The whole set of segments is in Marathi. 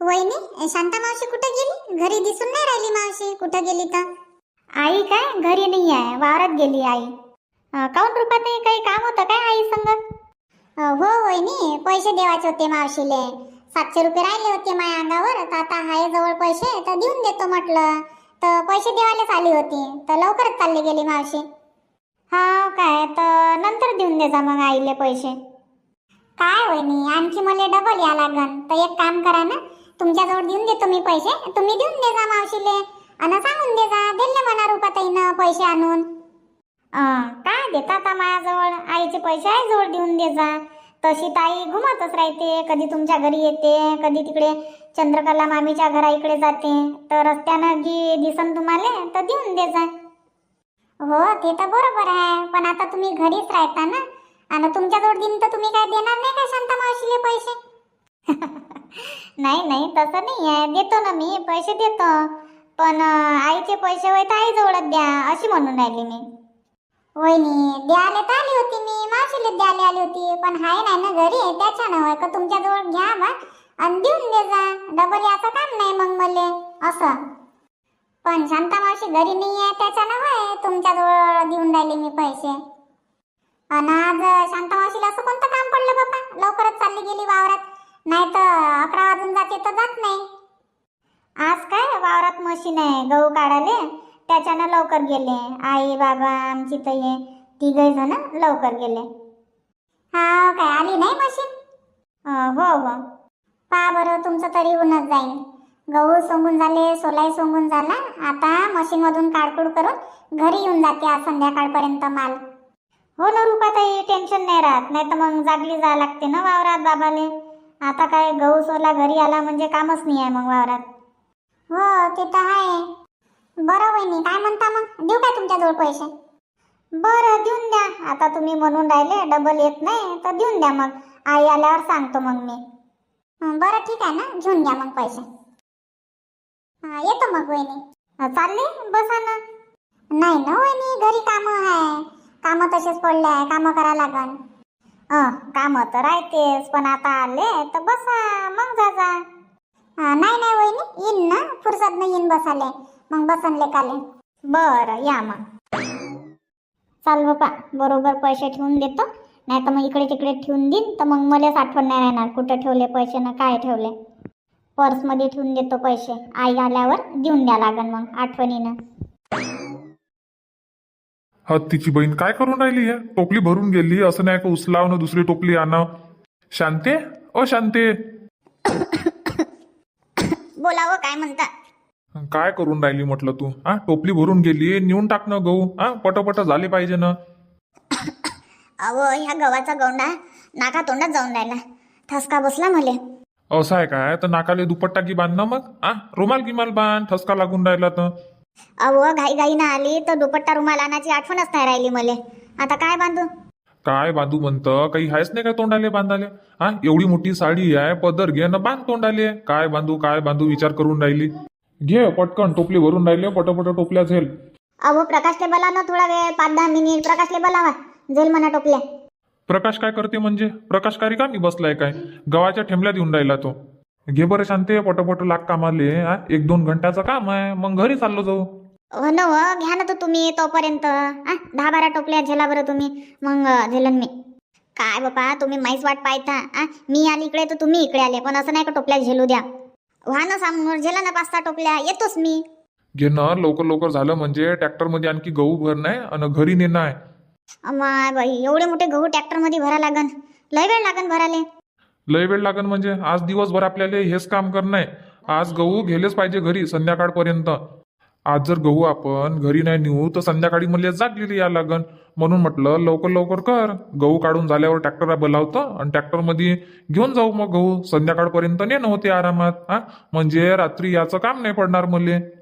वहिनी शांता मावशी कुठे गेली? घरी दिसून नाही राहिली मावशी. कुठे गेली तर? आई काय? घरी नाही आहे. वावरात गेली आई. अं, रुपात काही काम होतं काय आई संग? हो वहिनी पैसे देवाचे होते मावशीले. सातशे रुपये राहिले होते माझ्या अंगावर. तर आता हाय जवळ पैसे तर देऊन देतो म्हटलं. तर पैसे देवायलाच आली होती. तर लवकरच चालली गेली मावशी. हा काय? तर नंतर देऊन दे जा मग आईले पैसे. काय वहिनी आणखी मला डबल या लागन. तर एक काम करा ना. तुमच्याजवळ देऊन देतो मी पैसे. तुम्ही देऊन दे जा मावशीले. आणि सांगून दे जा. दिले म्हणा रुपाताईनं पैसे आणून. काय देता का माझ्याजवळ? आईचे पैसे आईजवळ देऊन दे जा. तशी ताई घुमतच राहते. कधी तुमच्या घरी येते कधी तिकडे चंद्रकला मामीच्या घरा इकडे जाते. तर रस्त्यानं जी दिसन तुम्हाला तर देऊन दे जा. हो ते तर बरोबर आहे. पण आता तुम्ही घरीच राहता ना? आणि तुमच्याजवळ दिन तर तुम्ही काय देणार नाही का शांता मावशीले पैसे? नाही नाही तसं नाही आहे देतो ना मी पैसे देतो. पण आईचे पैसे वय तर आईजवळच द्या अशी म्हणून राहिली मी. वहिनी द्यायला तर आली होती मी मावशीला द्यायला आली होती. पण हाय नाही ना घरी त्याच्यानं होय का तुमच्याजवळ घ्या बा आणि देऊन दे जा. डबल याचं काम नाही मग मले असं. पण शांता मावशी घरी नाही आहे त्याच्यानं होय तुमच्याजवळ देऊन राहिले मी पैसे. आणि आज शांता मावशीला असं कोणतं काम पडलं बाबा? लवकरच चालली गेली वावरात. नाही तर अकरा वाजून जाते तर जात नाही. आज काय वावरात मशीन आहे गहू काढाले त्याच्यानं लवकर गेले. आई बाबा आमची तर हे तिघही जण लवकर गेले. हा काय आली नाही मशीन हो हो. पा बरं तुमचं तरी होऊनच जाईल. गहू सोंगून झाले सोलाई सोंगून झाला. आता मशीनमधून काढकूड करून घरी येऊन जाते आज संध्याकाळपर्यंत माल. हो ना रुपाताई टेन्शन नाही राहत. नाही तर मग जागली जावं लागते ना वावरात बाबाले. आता काय गहू सोला घरी आला म्हणजे कामच नाही आहे मग वावरात. हो ते तर आहे. बरं वहिनी काय म्हणता मग? देऊ काय तुमच्याजवळ पैसे? बरं देऊन द्या. आता तुम्ही म्हणून राहिले डबल येत नाही तर देऊन द्या मग. आई आल्यावर सांगतो मग मी. बरं ठीक आहे ना? घेऊन घ्या मग पैसे. येतो मग वहिनी. चालले? बसा ना. नाही ना वहिनी घरी कामं आहे. कामं तसेच पडले आहे कामं करा लागन. कामं तर राहतेच पण आता आले तर बसा मग जा जा. नाही नाही वहिनी येईन ना फुरसत नाही येईन बसाले मग बसनले काले बरं या मग. चाल बापा बरोबर पैसे ठेवून देतो. नाही तर मग इकडे तिकडे ठेवून देईन तर मग मलाच आठवण नाही राहणार कुठं ठेवले पैसे ना काय ठेवले. पर्समध्ये ठेवून देतो पैसे. आई आल्यावर देऊन द्या लागन मग आठवणीनं. हा तिची बहीण काय करून राहिली आहे टोपली भरून गेली असं नाही का उचलाव दुसरी टोपली आणा? शांते? ओ शांते. बोलावं काय म्हणता? काय करून राहिली म्हटलं तू? हा टोपली भरून गेली नेऊन टाक ना गहू. हा पटपट झाले पाहिजे ना. अहो ह्या गव्हाचा गौंडा नाका तोंडात जाऊन राहिला. ठसका बसला मले. असं आहे काय? तर नाकाले दुपट्टा की बांध ना मग? हा रुमाल गिमाल बांध ठसका लागून राहिला तर. अहो घाई घाईनं आली तर दुपट्टा रुमाल आणायची आठवणच नाही राहिली मले. आता काय बांधू? काय बांधू म्हणतं? काही आहेच नाही काय तोंडाले बांधाले? हा एवढी मोठी साडी आहे पदर घे ना बांध तोंडाले. काय बांधू काय बांधू विचार करून राहिली. घे पटकन टोपली भरून राहिली पटपट टोपल्या झेल. अहो प्रकाशले बोला ना थोडा वेळ पाच दहा मिनिट प्रकाशले बोलावा जेल म्हणा टोपल्या. प्रकाश काय करते म्हणजे? प्रकाश काय रिकामी बसलाय काय? गव्हाच्या ठेमल्या देऊन राहिला तो. घे बरं शांते पटपट लाग कामाले हा? एक दोन घंट्याचं काम आहे मग घरी चाललो जाऊ. हो ना हो घ्या ना तो तुम्ही तोपर्यंत आ, दहा बारा टोपल्या झेला बरं तुम्ही मग अ, झेलन मी. काय बापा तुम्ही माहीच वाट पाहता आ मी आली इकडे तर तुम्ही इकडे आले पण असं नाही का टोपल्या झेलू द्या. व्हा ना समोर झेला ना पाच सहा टोपल्या येतोच मी. घे ना लवकर लवकर झालं म्हणजे ट्रॅक्टरमध्ये आणखी गहू भरणं आहे आणि घरी नेणं आहे. अमाय बाई एवढे मोठे गहू ट्रॅक्टरमध्ये भरा लागन. लय वेळ लागन भराले. लय वेळ लागण म्हणजे? आज दिवसभर आपल्याला हेच काम करणं आहे. आज गहू गेलेच पाहिजे घरी संध्याकाळपर्यंत. आज जर गहू आपण घरी नाही नेऊ तर संध्याकाळी मला जागलेली या लागन. म्हणून म्हटलं लवकर लवकर कर. गहू काढून झाल्यावर ट्रॅक्टर बोलावतं आणि ट्रॅक्टरमध्ये घेऊन जाऊ मग गहू. संध्याकाळपर्यंत नेणं होते आरामात हा? म्हणजे रात्री याचं काम नाही पडणार मले.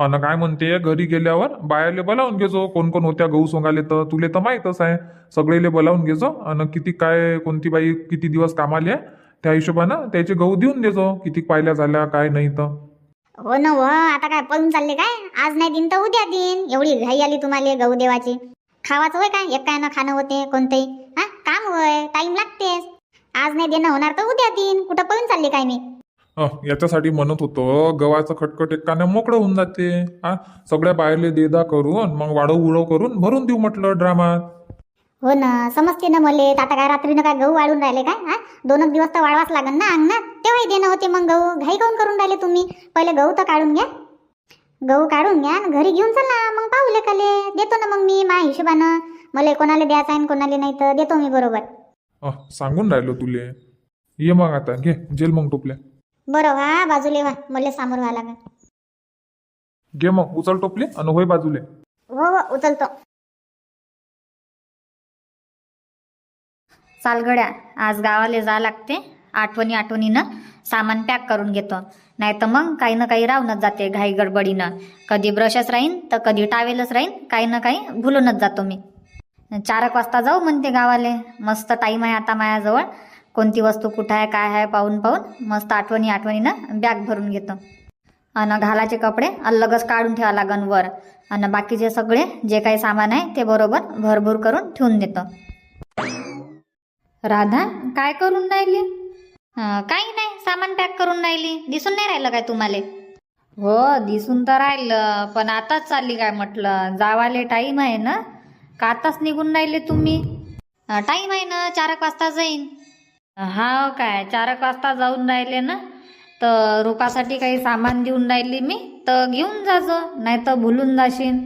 अन काय म्हणते घरी गेल्यावर बायाले बोलावून घेजो कोण कोण होत्या गहू सोंगाले तर तुले तर माहीतच आहे. सगळेले बोलावून घेजो आणि किती काय कोणती बाई किती दिवस कामाली आहे त्या हिशोबानं त्याचे गहू देऊन देजो किती पाहिल्या झाल्या काय नाही तर. हो ना हो आता काय पळून चालले काय? आज नाही दिन तर उद्या दिन. एवढी घाई आली तुम्हाला गहू देवाची. खावाचं होय काय? एक काय ना खाणं होते कोणतंही. हा काम होय टाइम लागतेच. आज नाही देणं होणार तर उद्या दिन. कुठं पळून चालले काय मी? याच्यासाठी म्हणत होतो गव्हाचं खटखट एकाने मोकळं होऊन जाते. हा सगळ्या बाहेरले देदा करून मग वाढव उडव करून भरून देऊ म्हटलं ड्रामात. हो ना समजते ना मले. आता काय रात्रीनं काय गहू वाढून राहिले काय? हा? दोनच दिवस तर वाढवाच लागन ना अंगणात? तेव्हाही देणं होते मग गहू. घाई काऊन करून राहिले तुम्ही? पहिले गहू तर काढून घ्या. गहू काढून घ्या आणि घरी घेऊन चला. मग पाहू लेकाले. देतो ना मग मी माझ्या हिशोबानं. मला कोणाला द्यायचं आहे कोणाला नाही तर देतो मी बरोबर. सांगून राहिलो तुले. ये मग आता घे. जेल मग टोपल्या. बरं व्हा बाजूले व्हा मला सामोर व्हा लागेल. घे मग उचल टोपले आणि होय बाजूले. हो हो उचलतो. चालगड्या आज गावाला जा लागते. आठवणी आठवणीनं सामान पॅक करून घेतो. नाही तर मग काही ना काही राहूनच जाते घाई गडबडीनं. कधी ब्रशच राहीन तर कधी टावेलच राहीन काही ना काही भुलूनच जातो मी. चार एक वाजता जाऊ म्हणते गावाले. मस्त टाईम आहे आता मायाजवळ कोणती वस्तू कुठं आहे काय आहे पाहून पाहून मस्त आठवणी आठवणीनं बॅग भरून घेतो. आणि घालाचे कपडे अलगच काढून ठेवा लागन वर. आणि बाकीचे सगळे जे काही सामान आहे ते बरोबर भरभूर करून ठेवून देतो. राधा काय करून राहिली? काही नाही सामान पॅक करून राहिली. दिसून नाही राहिलं काय तुम्हाला? हो दिसून तर राहिलं पण आताच चालली काय म्हटलं? जावाले टाईम आहे ना? का आताच निघून राहिले तुम्ही? टाईम आहे ना चार एक वाजता जाईन. हा काय चार एक वाजता जाऊन राहिले ना? तर रोपासाठी काही सामान देऊन राहिली मी तर घेऊन जाजो नाही तर भुलून जाशील.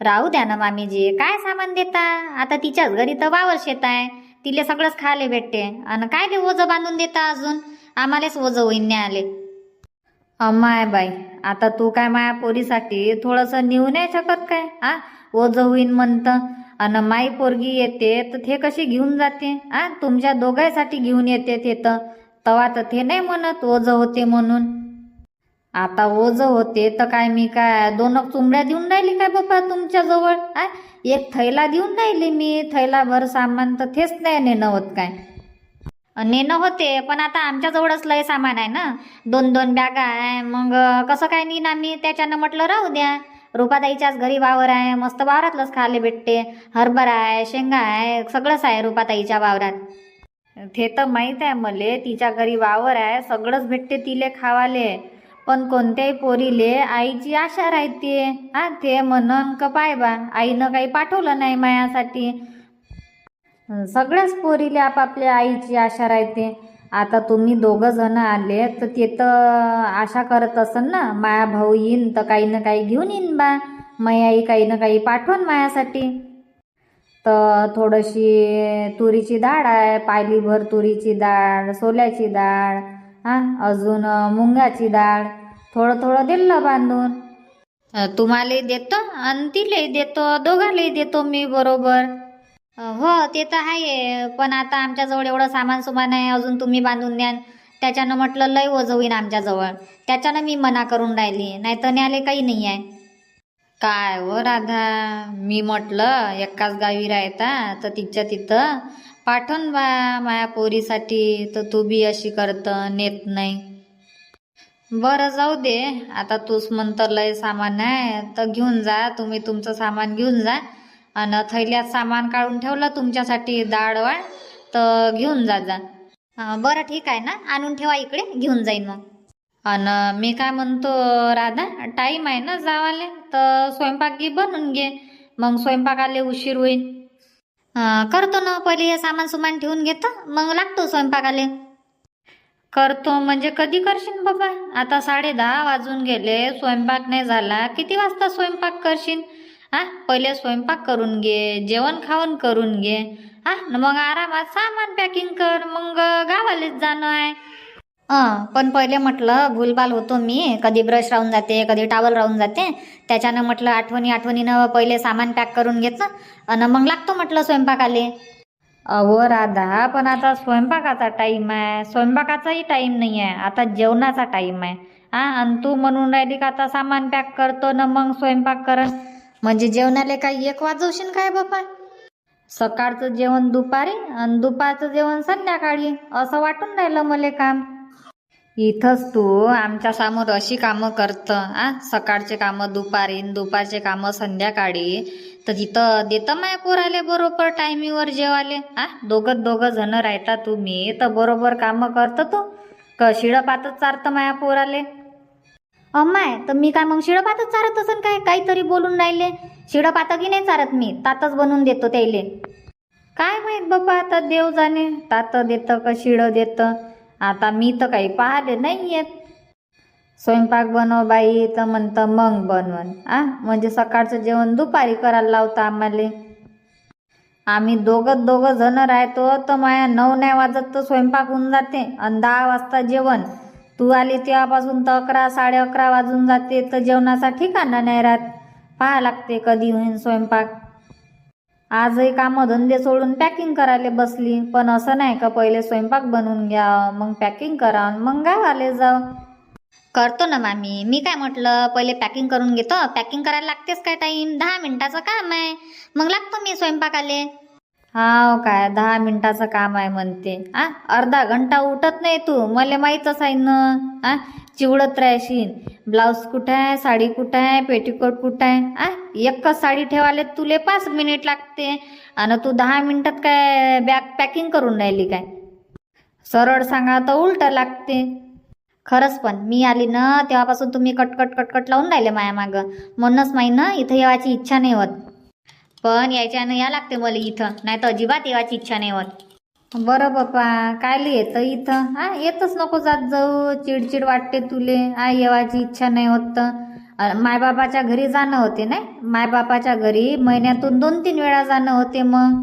राहू द्या ना मामीजी काय सामान देता? आता तिच्याच घरी तर वावर शेत आहे. तिले सगळंच खायला भेटते. आणि काय ते ओझं बांधून देता अजून? आम्हालाच ओझं होईन नाही आले अम्माय बाई आता तू काय माया पोरीसाठी थोडंसं नेऊ नाही शकत काय? आ ओझं होईन म्हणतं. आणि माई पोरगी येते तर ते कशी घेऊन जाते? आ तुमच्या दोघांसाठी घेऊन येते ते तर. तवा तर ते नाही म्हणत ओझं होते म्हणून. आता ओझ होते तर काय मी काय दोन चुंबड्या देऊन राहिली काय बाप्पा तुमच्या जवळ? आ एक थैला देऊन राहिली मी थैलाभर सामान तर तेच नाही नेणं होत काय. नेणं होते पण आता आमच्याजवळच लय सामान आहे ना. दोन दोन बॅगा आहे मग कसं काय नेईन आम्ही त्याच्यानं म्हटलं राहू द्या. रुपाताईच्याच घरी वावर आहे मस्त वावरातलंच खायला भेटते हरभरा आहे शेंगा आहे सगळंच आहे रुपाताईच्या वावरात. ते तर माहीत आहे मले तिच्या घरी वावर आहे सगळंच भेटते तिले खावाले. पण कोणत्याही पोरीले आईची आशा राहते. हा ते म्हणन का पाय बा आईनं काही पाठवलं नाही मायासाठी. सगळ्याच पोरीले आपापल्या आईची आशा राहते. आता तुम्ही दोघं जण आले तर ते तर आशा करत असन ना माया भाऊ येईन तर काही ना काही घेऊन येईन बा. मयाई आई काही ना काही पाठवण मायासाठी. तर थोडीशी तुरीची डाळ आहे पायलीभर तुरीची डाळ सोल्याची डाळ हा अजून मुंगाची डाळ थोडं थोडं दिलं बांधून. तुम्हालाही देतो आणि तिलाही देतो दोघांनाही देतो मी बरोबर. हो ते तर आहे पण आता आमच्याजवळ एवढं सामान सुमान आहे अजून तुम्ही बांधून द्यान त्याच्यानं म्हटलं लय ओझं होईन आमच्याजवळ. त्याच्यानं मी मना करून राहिली नाही तर न्याले काही नाही आहे. काय हो राधा? मी म्हटलं एकाच गावी राहता तर तिच्या तिथं. पाठवून बा माया पोरीसाठी तर तू बी अशी करत नेत नाही. बरं जाऊ दे. आता तूच म्हणतं लय सामान आहे तर घेऊन जा. तुम्ही तुमचं सामान घेऊन जा. आणि थैल्यात सामान काढून ठेवलं तुमच्यासाठी डाळ वाळ तर घेऊन जा जा. बरं ठीक आहे ना? आणून ठेवा इकडे घेऊन जाईन मग. आणि मी काय म्हणतो राधा टाईम आहे ना जावाले? तर स्वयंपाक घे बनवून घे. मग स्वयंपाकाले उशीर होईल. करतो ना पहिले हे सामान सुमान ठेवून घेतो मग लागतो स्वयंपाकाले. करतो म्हणजे कधी करशील बाबा? आता साडे दहा वाजून गेले स्वयंपाक नाही झाला. किती वाजता स्वयंपाक करशील हा? पहिले स्वयंपाक करून घे जेवण खावण करून घे. हा? न मग आरामात सामान पॅकिंग कर मग गावालेच जाणं आहे. हां पण पहिले म्हटलं भूलभाल होतो मी. कधी ब्रश राहून जाते कधी टावल राहून जाते. त्याच्यानं म्हटलं आठवणी आठवणीनं पहिले सामान पॅक करून घेतलं आणि मग लागतो म्हटलं स्वयंपाकाले. अहो राधा पण आता स्वयंपाकाचा टाईम आहे. स्वयंपाकाचाही टाईम नाही आहे आता जेवणाचा टाईम आहे. हा? आणि तू म्हणून राहिली का आता सामान पॅक करतो ना मग स्वयंपाक करत? म्हणजे जेवणाले काही एक वाजवशील काय बापा? सकाळचं जेवण दुपारी आणि दुपारचं जेवण संध्याकाळी असं वाटून राहिलं मले काम. इथंच तू आमच्यासमोर अशी कामं करतं आ? सकाळचे कामं दुपारी दुपारचे कामं संध्याकाळी. तर तिथं देतं माय पोराले बरोबर टायमिंगवर जेवाले आ? दोघं दोघं जण राहता तुम्ही तर बरोबर कामं करतं तू. क शिळपातच चारतं माया पोराले. अम्माय तर मी काय मग शिळपातच चारत असन काय? काहीतरी बोलून राहिले. शिळपात की नाही चारत मी. तातच बनवून देतो त्याले काय माहीत बाबा आता देव जाणे. तात देतं का शिळं देतं? आता मी तर काही पाहिले नाही येत स्वयंपाक बनव बाई तर म्हणतं मग बनवन. आ म्हणजे सकाळचं जेवण दुपारी करायला लावतं आम्हाला. आम्ही दोघं दोघं जण राहतो तर माया नऊ नाही वाजत तर स्वयंपाक होऊन जाते. आणि दहा वाजता जेवण. तू आली तेव्हापासून तर अकरा साडे अकरा वाजून जाते तर जेवणाचा ठिकाणा नाही राहत? पाहा लागते कधी होईन स्वयंपाक. आजही कामं धंदे सोडून पॅकिंग करायला बसली पण असं नाही का पहिले स्वयंपाक बनवून घ्या मग पॅकिंग करा मग मग गावाले जाऊ करतो ना मामी. मी काय म्हटलं पहिले पॅकिंग करून घेतो. पॅकिंग करायला लागतेच काय टाईम दहा मिनिटाचं काम आहे. मग लागतो मी स्वयंपाकाले. हाव काय दहा मिनिटाचं काम आहे म्हणते. आ अर्धा घंटा उठत नाही तू मला माहीतच आहे ना. आ चिवडत राहशील. ब्लाऊज कुठं आहे साडी कुठं आहे पेटीकोट कुठं आहे? आ एकच साडी ठेवायला तुले पाच मिनिट लागते. आणि तू दहा मिनिटात काय बॅग पॅकिंग करून राहिली काय? सरळ सांगा तर उलटं लागते. खरंच पण मी आली ना तेव्हापासून तुम्ही कटकट कटकट लावून राहिले माया मागं म्हणूनच माही ना इथं येवायची इच्छा नाही होत. पण यायच्यानं या लागते मला इथं. नाही तर अजिबात येवायची इच्छा नाही होत. बरं बापा कायले येतं इथं? हा येतच नको जात जाऊ. चिडचिड वाटते तुले. आ येवायची इच्छा नाही होत तर. मायबापाच्या घरी जाणं होते नाही? मायबापाच्या घरी महिन्यातून दोन तीन वेळा जाणं होते मग.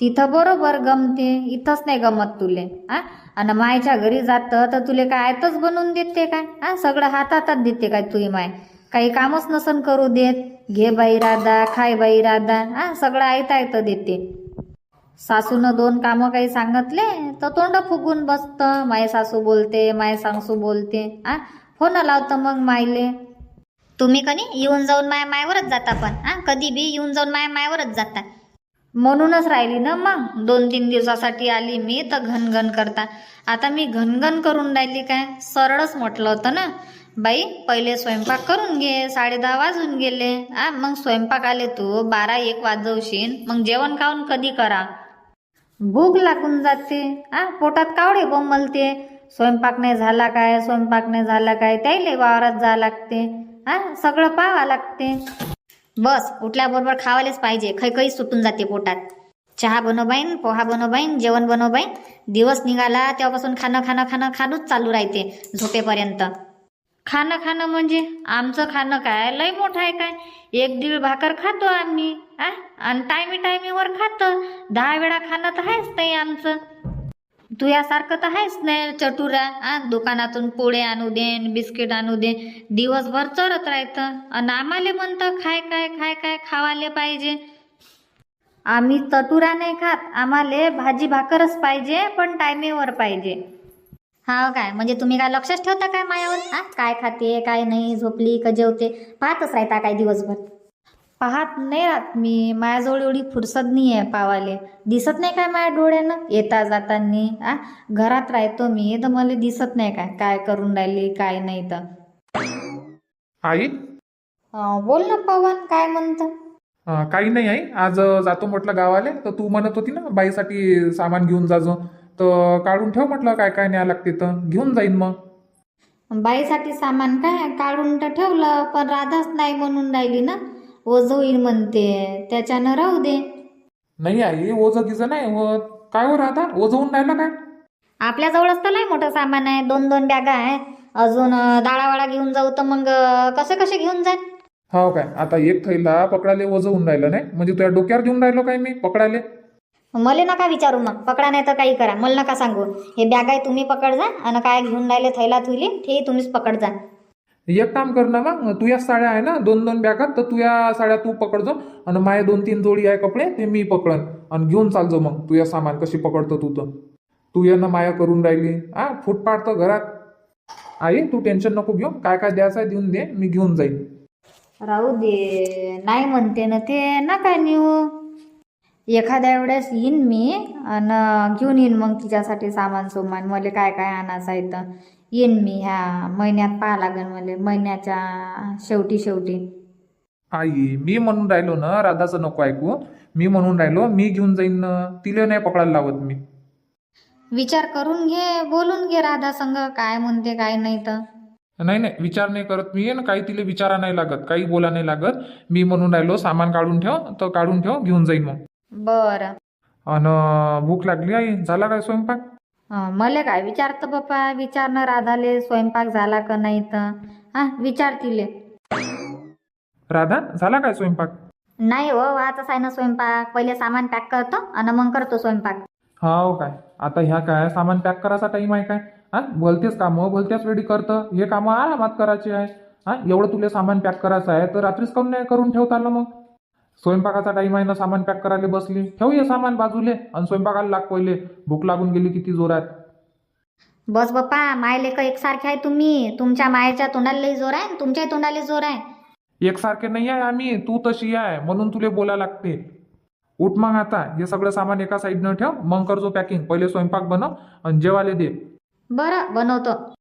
तिथं बरोबर गमते. इथंच नाही गमत तुले. आ आणि मायच्या घरी जातं तर तुले काय आयतच बनवून देते काय? आ सगळं हातातच देते काय तुही माय? काही कामच नसन करू देत. घे बाई राधा खाय बाई राधा. आ सगळं आयत आयत देते. सासूनं दोन कामं काही सांगितले तर तोंड फुगून बसतं. माय सासू बोलते माय सासू बोलते. आ फोन लावतं मग मायले. तुम्ही कधी येऊन जाऊन माया मायावरच जाता पण. हा कधी बी येऊन जाऊन माया मायावरच जाता. म्हणूनच राहिली ना मग. दोन तीन दिवसासाठी आली मी तर घनघन करता. आता मी घनघन करून राहिली काय? सरळच म्हटलं होतं ना. बाई पहिले स्वयंपाक करून घे साडे दहा वाजून गेले. आ मग स्वयंपाक आले तू बारा एक वाजवशील मग जेवण खाऊन कधी करा. भूक लागून जाते. आ पोटात कावडे बोंबलते. स्वयंपाक नाही झाला काय स्वयंपाक नाही झाला काय त्याईले वावरात जा लागते. आ सगळं पाहावं लागते. बस उठल्याबरोबर खावायलाच पाहिजे. खैखई सुटून जाते पोटात. चहा बनवबाईन पोहा बनवबाईन जेवण बनवबाईन दिवस निघाला तेव्हापासून खाणं खाणं खाणं खाणंच चालू राहते झोपेपर्यंत. खाणं खाणं म्हणजे आमचं खाणं काय? लय मोठं आहे काय? एक दीड भाकर खातो आम्ही आ? आणि टायमी टायमीवर खातो. दहा वेळा खाणं तर आहेच नाही आमचं. तू यासारखं तर आहेच नाही चटुरा आ? दुकानातून पोळे आणू दे बिस्किट आणू दे. दिवसभर चरत राहतं. आणि आम्हाला म्हणतं खाय काय खाय काय खावाले पाहिजे. आम्ही चटुरा नाही खात. आम्हाला भाजी भाकरच पाहिजे पण टायमेवर पाहिजे. हा काय? म्हणजे तुम्ही काय लक्षच ठेवता काय मायावर? हा काय खाते काय नाही झोपली का जेवते? पाहतच राहता काय दिवसभर. पाहत नाही राहत मी. माझ्याजवळ एवढी फुरसत नाही आहे पावाले. दिसत नाही काय माझ्या डोळ्यानं? येता जातानी. आ? घरात राहतो मी तर मला दिसत नाही काय? काय करून राहिली काय नाही तर. आई? अं, बोल ना पवन काय म्हणतं? अं, काही नाही आई. आज अं, जातो म्हटलं गावाले. तर तू म्हणत होती ना बाईसाठी सामान घेऊन जाजो तर काढून ठेव म्हटलं काय काय न्याय लागते तर. घेऊन जाईन मग. बाईसाठी सामान काय? काढून तर ठेवलं पण राधाच नाही म्हणून राहिली ना. ओझ होईल म्हणते. त्याच्यानं राहू दे. नाही आई ओझ गिझं नाही. होत काय हो राधा? ओझवून राहिला काय? आपल्याजवळच तर लय मोठं सामान आहे. दोन दोन बॅगा आहे. अजून अं, डाळावाळा घेऊन जाऊ तर मग कसे कसे घेऊन जाईल हो काय? आता एक थैला पकडाले ओझवून राहिलं नाही. म्हणजे तुझ्या डोक्यावर घेऊन राहिलो काय मी? पकडाले मला नका विचारू मग. पकडा नाही तर काही करा. मला नका सांगू. हे बॅग आहे तुम्ही पकड जा आणि काय घेऊन राहिले थैला थुली ते तुम्हीच पकड जा. एक काम कर ना मग. तुझ्या साड्या आहे ना दोन दोन बॅगात तर तुझ्या साड्या तू पकडजो आणि माझे दोन तीन जोडी आहे कपडे ते मी पकडन. आणि घेऊन चालजो मग. तुझ्या सामान कशी पकडतो तू तर. तू यांना माया करून राहिली. हा फूट पाडतं घरात. आई तू टेन्शन नको घेऊ. काय काय द्यायचं आहे देऊन दे. मी घेऊन जाईन. राहू दे. नाही म्हणते ना ते. नका नेऊ. एखाद्या वेळेस येईन मी आणि घेऊन येईन मग तिच्यासाठी सामान सुमान. मला काय काय आणायचं आहे तर येईन मी ह्या महिन्यात पाहा लागेल मला महिन्याच्या शेवटी शेवटी. आई मी म्हणून राहिलो ना राधाचं नको ऐकू. मी म्हणून राहिलो मी घेऊन जाईन ना तिला नाही पकडायला लावत मी. विचार करून घे बोलून घे राधा संग काय म्हणते काय नाही तर नाही नाही विचार नाही करत मी. ना काही तिला विचारा नाही लागत काही बोला नाही लागत. मी म्हणून राहिलो सामान काढून ठेव तर काढून ठेव घेऊन जाईन मग. बरं. अन भूक लागली आई? झाला काय स्वयंपाक? अं, मले काय विचारतं बाप्पा विचारणं राधाले स्वयंपाक झाला का नाही तर? हा विचार तिले. राधा झाला काय स्वयंपाक? नाही हो वाचच आहे ना स्वयंपाक. पहिले सामान पॅक करतो आणि मग करतो स्वयंपाक. हो काय. आता ह्या काय सामान पॅक करायचा टाइम आहे काय? हा भलतेच कामं भलत्याच वेळी करतं. हे कामं आरामात करायचे आहे. हा एवढं तुला सामान पॅक करायचं आहे तर रात्रीच काऊन नाही करून ठेवता आलं मग? स्वयंपाकाचा टाइम आहे ना सामान पॅक करायला बसली. ठेव हे सामान बाजूले आणि स्वयंपाकाला लाग पहिले. भूक लागून गेली किती जोरात. बस बाप्पा माय लेख एकसारखे आहे तुम्ही. तुमच्या मायेच्या तोंडाला लई जोर आहे आणि तुमच्याही तोंडाला जोर आहे. एकसारखे नाही आहे आम्ही तू तशी आहे. म्हणून तुले बोला लागते. उठ मग आता हे सगळं सामान एका साईडनं ठेव. मग करजो पॅकिंग पहिले स्वयंपाक बनव आणि जेवाले दे. बरं बनवतो.